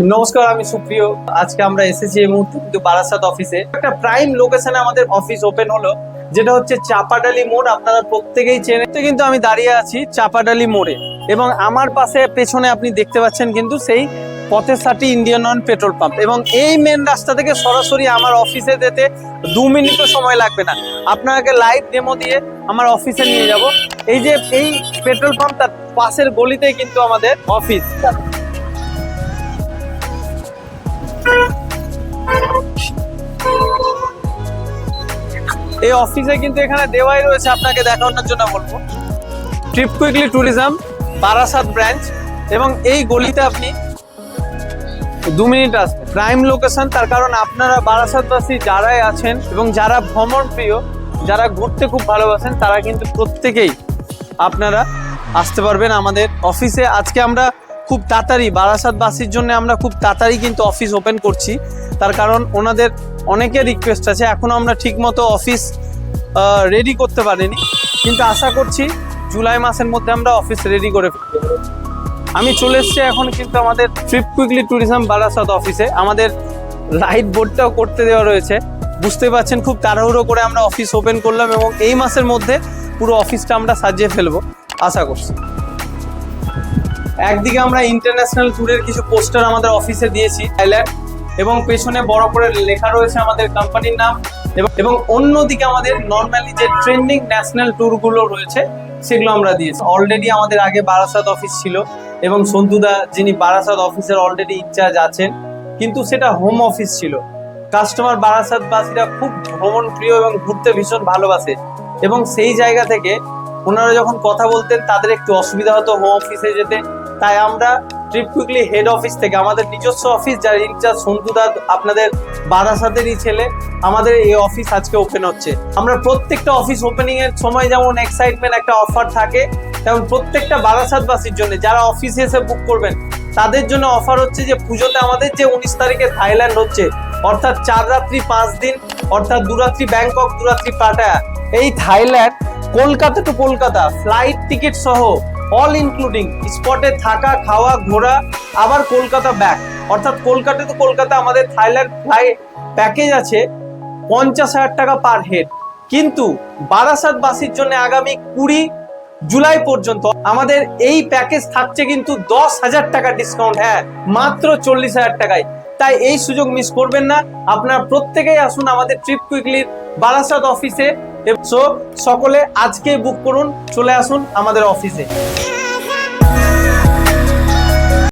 নমস্কার, আমি সুপ্রিয়। আজকে আমরা এসেছি এই মুহূর্তে কিন্তু বারাসাত অফিসে একটা প্রাইম লোকেশনে আমাদের অফিস ওপেন হলো, যেটা হচ্ছে চাপাডালি মোড়। আপনারা প্রত্যেকেই চেনে তো কিন্তু আমি দাঁড়িয়ে আছি চাপাডালি মোড়ে। এবং আমার পাশে পেছনে আপনি দেখতে পাচ্ছেন কিন্তু সেই পথের সাথে ইন্ডিয়ান অয়েল পেট্রোল পাম্প এবং এই মেন রাস্তা থেকে সরাসরি আমার অফিসে যেতে দু মিনিটও সময় লাগবে না। আপনাকে লাইভ ডেমো দিয়ে আমার অফিসে নিয়ে যাব। এই যে, এই পেট্রোল পাম্প তার পাশের গলিতেই কিন্তু আমাদের অফিস এই অফিসে কিন্তু এখানে দেওয়াই রয়েছে আপনাকে দেখানোর জন্য বলব। Trip quickly tourism Barasat branch এবং এই গলিতে আপনি দু মিনিট আসবে প্রাইম লোকেশন তার কারণ আপনারা বারাসাতবাসী যারাই আছেন এবং যারা ভ্রমণ প্রিয়, যারা ঘুরতে খুব ভালোবাসেন, তারা কিন্তু প্রত্যেকেই আপনারা আসতে পারবেন আমাদের অফিসে আজকে আমরা খুব তাড়াতাড়ি বারাসাতবাসীর জন্য আমরা খুব তাড়াতাড়ি কিন্তু অফিস ওপেন করছি। তার কারণ ওনাদের অনেকের রিকোয়েস্ট আছে এখনও আমরা ঠিকমতো অফিস রেডি করতে পারিনি। কিন্তু আশা করছি জুলাই মাসের মধ্যে আমরা অফিস রেডি করে ফেলব। আমি চলে এসেছি এখন কিন্তু আমাদের ট্রিপ কুইকলি ট্যুরিজম বারাসাত অফিসে আমাদের লাইট বোর্ডটাও করতে দেওয়া রয়েছে। বুঝতে পারছেন খুব তাড়াহুড়ো করে আমরা অফিস ওপেন করলাম এবং এই মাসের মধ্যে পুরো অফিসটা আমরা সাজিয়ে ফেলব। আশা করছি। একদিকে আমরা ইন্টারন্যাশনাল ট্যুরের কিছু পোস্টার আমাদের অফিসে দিয়েছি থাইল্যান্ড এবং পেছনে বড় করে লেখা রয়েছে আমাদের কোম্পানির নাম, এবং অন্যদিকে আমাদের নর্মালি যে ট্রেন্ডিং ন্যাশনাল ট্যুরগুলো রয়েছে, সেগুলো আমরা দিয়েছি। অলরেডি আমাদের আগে বারাসাত অফিস ছিল, এবং সন্তুদা যিনি বারাসাত অফিসের অলরেডি ইনচার্জ আছেন, কিন্তু সেটা হোম অফিস ছিল। কাস্টমার বারাসাতবাসীরা খুব ভ্রমণ প্রিয় এবং ঘুরতে ভীষণ ভালোবাসে, এবং সেই জায়গা থেকে ওনারা যখন কথা বলতেন, তাদের একটু অসুবিধা হতো হোম অফিসে যেতে। তাই আমরা ট্রিপ কুইকলি হেড অফিস থেকে আমাদের নিজস্ব অফিস যার ইনচার্জ সন্তুদা আপনাদের বারাসাতেরই ছেলে, আমাদের এই অফিস আজকে ওপেন হচ্ছে। আমরা প্রত্যেকটা অফিস ওপেনিং এর সময় যেমন এক্সাইটমেন্ট একটা অফার থাকে, তেমন প্রত্যেকটা বারাসাতবাসীর জন্য যারা অফিসে এসে বুক করবেন, তাদের জন্য অফার হচ্ছে যে পুজোতে আমাদের যে উনিশ তারিখে থাইল্যান্ড হচ্ছে, অর্থাৎ চার রাত্রি পাঁচ দিন, অর্থাৎ দু রাত্রি ব্যাংকক, দু রাত্রি পাটায়া। এই Thailand, Kolkata to Kolkata flight ticket সহ অল ইনক্লুডিং স্পটে থাকা, খাওয়া, ঘোরা, আবার কলকাতা ব্যাক অর্থাৎ কলকাতা তো কলকাতা, আমাদের থাইল্যান্ড ফ্লাইট প্যাকেজ আছে পঞ্চাশ হাজার টাকা পার হেড কিন্তু বারাসাত বারাসাতবাসীর জন্য আগামী কুড়ি জুলাই পর্যন্ত আমাদের এই প্যাকেজ থাকছে কিন্তু দশ হাজার টাকা ডিসকাউন্ট হ্যাঁ মাত্র চল্লিশ হাজার টাকায়। তাই এই সুযোগ মিস করবেন না। আপনারা প্রত্যেকেই আসুন আমাদের ট্রিপ কুইকলির বারাসাত অফিসে সো সকলে আজকে বুক করুন চলে আসুন আমাদের অফিসে